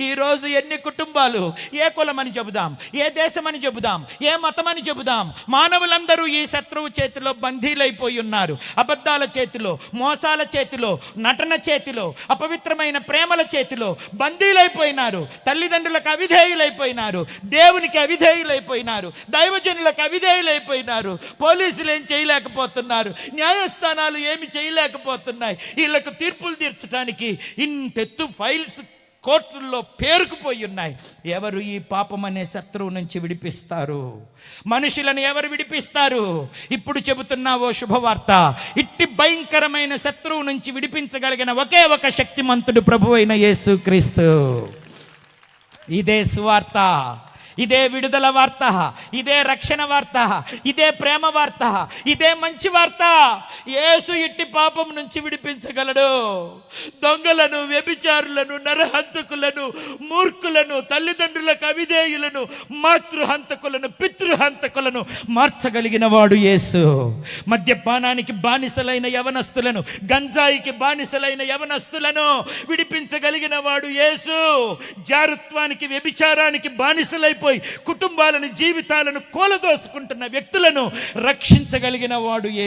ఈరోజు ఎన్ని కుటుంబాలు? ఏ కులమని చెబుదాం? ఏ దేశమని చెబుదాం? ఏ మతమని చెబుదాం? మానవులందరూ ఈ శత్రువు చేతిలో బందీలైపోయి ఉన్నారు. అబద్ధాల చేతిలో మోసాల చేతిలో నటన చేతిలో అపవిత్రమైన ప్రేమల చేతిలో బందీలైపోయినారు. తల్లిదండ్రులకు అవిధేయులైపోయినారు. దేవునికి అవిధేయులైపోయినారు. దైవజనులకు అవిధేయులైపోయినారు. పోలీసులు ఏం చేయలేకపోతున్నారు? న్యాయస్థానాలు ఏమి చేయలేకపోతున్నాయి? వీళ్ళకు తీర్పులు తీర్చడానికి ఇంతెత్తు ఫైల్స్ కోర్టుల్లో పేరుకుపోయి ఉన్నాయి. ఎవరు ఈ పాపం అనే శత్రువు నుంచి విడిపిస్తారు? మనుషులను ఎవరు విడిపిస్తారు? ఇప్పుడు చెబుతున్నా ఓ శుభవార్త. ఇట్టి భయంకరమైన శత్రువు నుంచి విడిపించగలిగిన ఒకే ఒక శక్తిమంతుడు ప్రభు అయిన యేసు క్రీస్తు ఇదే సువార్త. ఇదే విడుదల వార్త ఇదే రక్షణ వార్త ఇదే ప్రేమ వార్త ఇదే మంచి వార్త. యేసు ఇట్టి పాపం నుంచి విడిపించగలడు. దొంగలను వ్యభిచారులను నరహంతకులను మూర్ఖులను తల్లిదండ్రులకు అవిధేయులను మాతృహంతకులను పితృహంతకులను మార్చగలిగిన వాడు యేసు. మద్యపానానికి బానిసలైన యవనస్తులను గంజాయికి బానిసలైన యవనస్తులను విడిపించగలిగిన వాడు యేసు. జారుత్వానికి వ్యభిచారానికి బానిసలైపోయి కుటుంబాలను జీవితాలను కూలదోసుకుంటున్న వ్యక్తులను రక్షించగలిగిన వాడు ఏ